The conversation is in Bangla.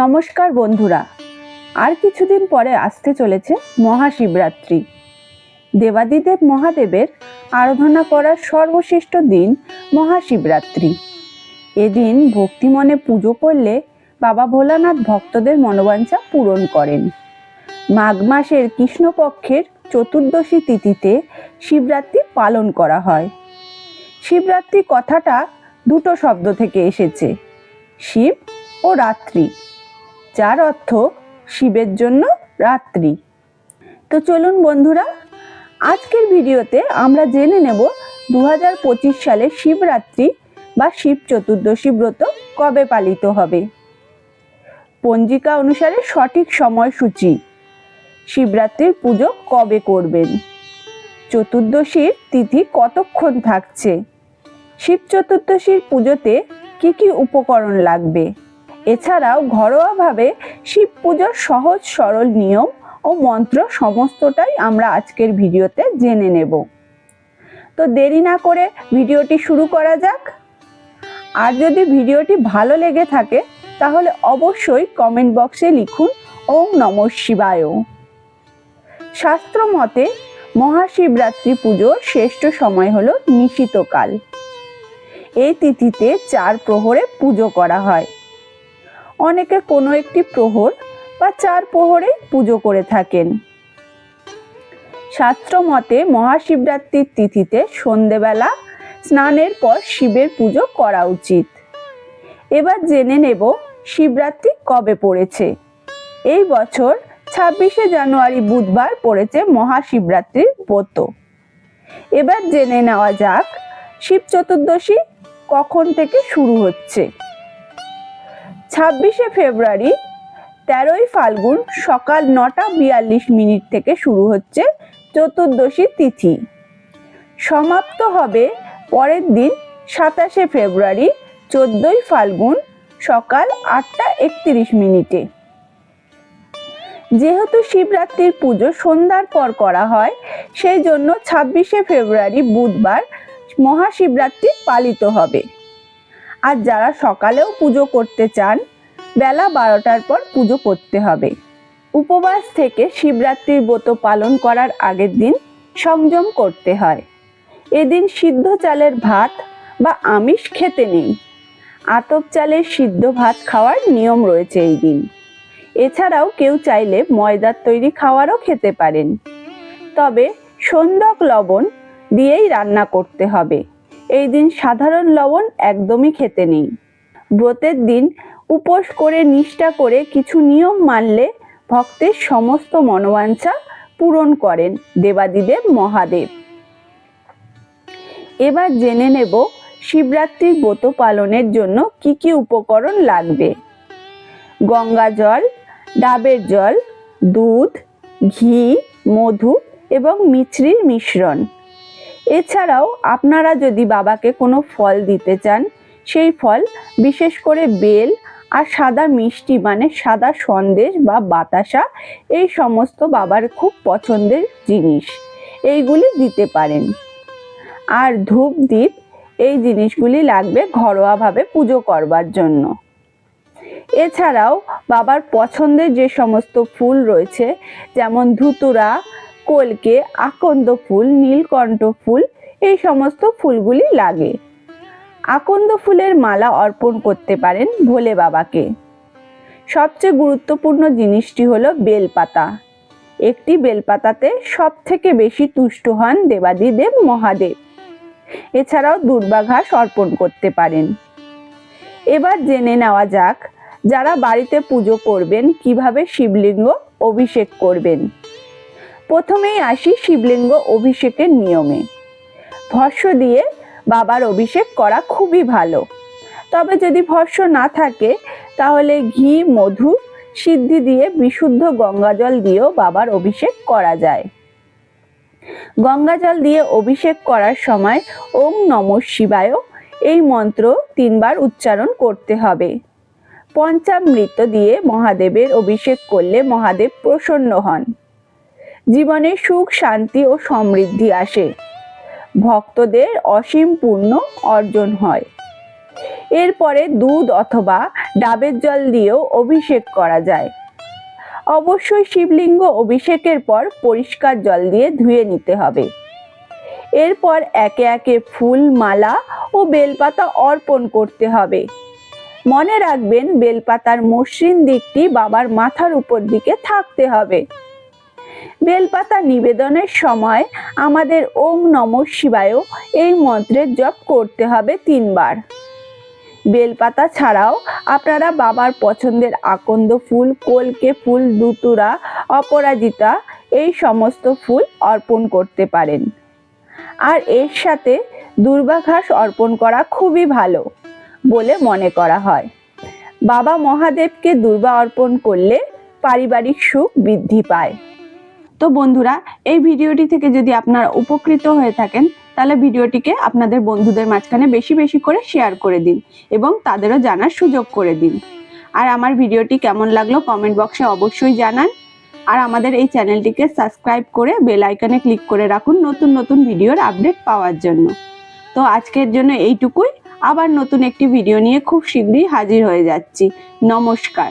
নমস্কার বন্ধুরা। আর কিছুদিন পরে আসতে চলেছে মহাশিবরাত্রি। দেবাদিদেব মহাদেবের আরাধনা করার সর্বশ্রেষ্ঠ দিন মহাশিবরাত্রি। এদিন ভক্তিমনে পুজো করলে বাবা ভোলানাথ ভক্তদের মনোবাঞ্ছা পূরণ করেন। মাঘ মাসের কৃষ্ণপক্ষের চতুর্দশী তিথিতে শিবরাত্রি পালন করা হয়। শিবরাত্রি কথাটা দুটো শব্দ থেকে এসেছে, শিব ও রাত্রি। যার অর্থ শিবের জন্য রাত্রি। তো চলুন বন্ধুরা, আজকের ভিডিওতে আমরা জেনে নেব দু হাজার পঁচিশ সালে শিবরাত্রি বা শিব চতুর্দশী ব্রত কবে পালিত হবে। পঞ্জিকা অনুসারে সঠিক সময়সূচি, শিবরাত্রির পুজো কবে করবেন, চতুর্দশীর তিথি কতক্ষণ থাকছে, শিব চতুর্দশীর পুজোতে কি কি উপকরণ লাগবে এছাড়াও ঘরোয়াভাবে শিব পুজোর সহজ সরল নিয়ম ও মন্ত্র সমস্তটাই আমরা আজকের ভিডিওতে জেনে নেব। তো দেরি না করে ভিডিওটি শুরু করা যাক। আর যদি ভিডিওটি ভালো লেগে থাকে, তাহলে অবশ্যই কমেন্ট বক্সে লিখুন, ওম নম শিবায়। শাস্ত্র মতে মহাশিবরাত্রি পুজোর শ্রেষ্ঠ সময় হলো নিশিতকাল। এই তিথিতে চার প্রহরে পুজো করা হয়। অনেকে কোনো একটি প্রহর বা চার প্রহরে পুজো করে থাকেন। শাস্ত্র মতে মহাশিবরাত্রির তিথিতে সন্ধেবেলা স্নানের পর শিবের পুজো করা উচিত। এবার জেনে নেব শিবরাত্রি কবে পড়েছে। এই বছর ছাব্বিশে জানুয়ারি বুধবার পড়েছে মহাশিবরাত্রির ব্রত। এবার জেনে নেওয়া যাক, শিব চতুর্দশী কখন থেকে শুরু হচ্ছে? ছাব্বিশে ফেব্রুয়ারি তেরোই ফাল্গুন সকাল নটা বিয়াল্লিশ মিনিট থেকে শুরু হচ্ছে চতুর্দশী তিথি। সমাপ্ত হবে পরের দিন সাতাশে ফেব্রুয়ারি চোদ্দই ফাল্গুন সকাল আটটা একত্রিশ মিনিটে। যেহেতু শিবরাত্রির পুজো সন্ধ্যার পর করা হয়, সেই জন্য ছাব্বিশে ফেব্রুয়ারি বুধবার মহাশিবরাত্রি পালিত হবে। আর যারা সকালেও পুজো করতে চান, বেলা বারোটার পর পুজো করতে হবে। উপবাস থেকে শিবরাত্রির ব্রত পালন করার আগের দিন সংযম করতে হয়। এদিন সিদ্ধ চালের ভাত বা আমিষ খেতে নেই। আতপ চালের সিদ্ধ ভাত খাওয়ার নিয়ম রয়েছে এই দিন। এছাড়াও কেউ চাইলে ময়দার তৈরি খাওয়ারও খেতে পারেন। তবে সন্দক লবণ দিয়েই রান্না করতে হবে। এই দিন সাধারণ লবণ একদমই খেতে নেই। ব্রতের দিন উপোস করে নিষ্ঠা করে কিছু নিয়ম মানলে ভক্তের সমস্ত মনোবাঞ্ছা পূরণ করেন দেবাদিদেব মহাদেব। এবার জেনে নেব শিবরাত্রির ব্রত পালনের জন্য কি কি উপকরণ লাগবে। গঙ্গা জল, ডাবের জল, দুধ, ঘি, মধু এবং মিছরির মিশ্রণ। এছাড়াও আপনারা যদি বাবাকে কোনো ফল দিতে চান, সেই ফল, বিশেষ করে বেল আর সাদা মিষ্টি মানে সাদা সন্দেশ বা বাতাসা, এই সমস্ত বাবার খুব পছন্দের জিনিস। এইগুলি দিতে পারেন। আর ধূপ দ্বীপ এই জিনিসগুলি লাগবে ঘরোয়াভাবে পুজো করবার জন্য। এছাড়াও বাবার পছন্দের যে সমস্ত ফুল রয়েছে, যেমন ধুতুরা কলকে আকন্দ ফুল, নীলকণ্ঠ ফুল, এই সমস্ত ফুলগুলি লাগে। আকন্দ ফুলের মালা অর্পণ করতে পারেন ভোলে বাবাকে। সবচেয়ে গুরুত্বপূর্ণ জিনিসটি হলো বেলপাতা। একটি বেলপাতাতে সব থেকে বেশি তুষ্ট হন দেবাদিদেব মহাদেব। এছাড়াও দুর্বাঘাস অর্পণ করতে পারেন। এবার জেনে নেওয়া যাক, যারা বাড়িতে পুজো করবেন, কীভাবে শিবলিঙ্গ অভিষেক করবেন। প্রথমেই আসি শিবলিঙ্গ অভিষেকের নিয়মে। ভস্য দিয়ে বাবার অভিষেক করা খুবই ভালো। তবে যদি ভস্য না থাকে, তাহলে ঘি, মধু, সিদ্ধি দিয়ে বিশুদ্ধ গঙ্গাজল দিয়েও বাবার অভিষেক করা যায়। গঙ্গাজল দিয়ে অভিষেক করার সময় ওম নম শিবায় এই মন্ত্র তিনবার উচ্চারণ করতে হবে। পঞ্চামৃত দিয়ে মহাদেবের অভিষেক করলে মহাদেব প্রসন্ন হন। জীবনে সুখ, শান্তি ও সমৃদ্ধি আসে। ভক্তদের অসীম পূর্ণ অর্জন হয়। এরপরে দুধ অথবা ডাবের জল দিয়েও অভিষেক করা যায়। অবশ্যই শিবলিঙ্গ অভিষেকের পর পরিষ্কার জল দিয়ে ধুয়ে নিতে হবে। এরপর একে একে ফুল, মালা ও বেলপাতা অর্পণ করতে হবে। মনে রাখবেন, বেলপাতার মসৃণ দিকটি বাবার মাথার উপর দিকে থাকতে হবে। বেলপাতা নিবেদনের সময় আমাদের ওম নম শিবায় এই মন্ত্রের জপ করতে হবে তিনবার। বেলপাতা ছাড়াও আপনারা বাবার পছন্দের আকন্দ ফুল, কলকে ফুল, দুতুরা, অপরাজিতা এই সমস্ত ফুল অর্পণ করতে পারেন। আর এর সাথে দুর্বাঘাস অর্পণ করা খুবই ভালো বলে মনে করা হয়। বাবা মহাদেবকে দুর্বা অর্পণ করলে পারিবারিক সুখ বৃদ্ধি পায়। তো বন্ধুরা, এই ভিডিওটি থেকে যদি আপনারা উপকৃত হয়ে থাকেন, তাহলে ভিডিওটিকে আপনাদের বন্ধুদের মাঝখানে বেশি বেশি করে শেয়ার করে দিন এবং তাদেরও জানার সুযোগ করে দিন। আর আমার ভিডিওটি কেমন লাগল কমেন্ট বক্সে অবশ্যই জানান। আর আমাদের এই চ্যানেলটিকে সাবস্ক্রাইব করে বেল আইকনে ক্লিক করে রাখুন নতুন নতুন ভিডিওর আপডেট পাওয়ার জন্য। তো আজকের জন্য এইটুকুই। আবার নতুন একটি ভিডিও নিয়ে খুব শীঘ্রই হাজির হয়ে যাচ্ছি। নমস্কার।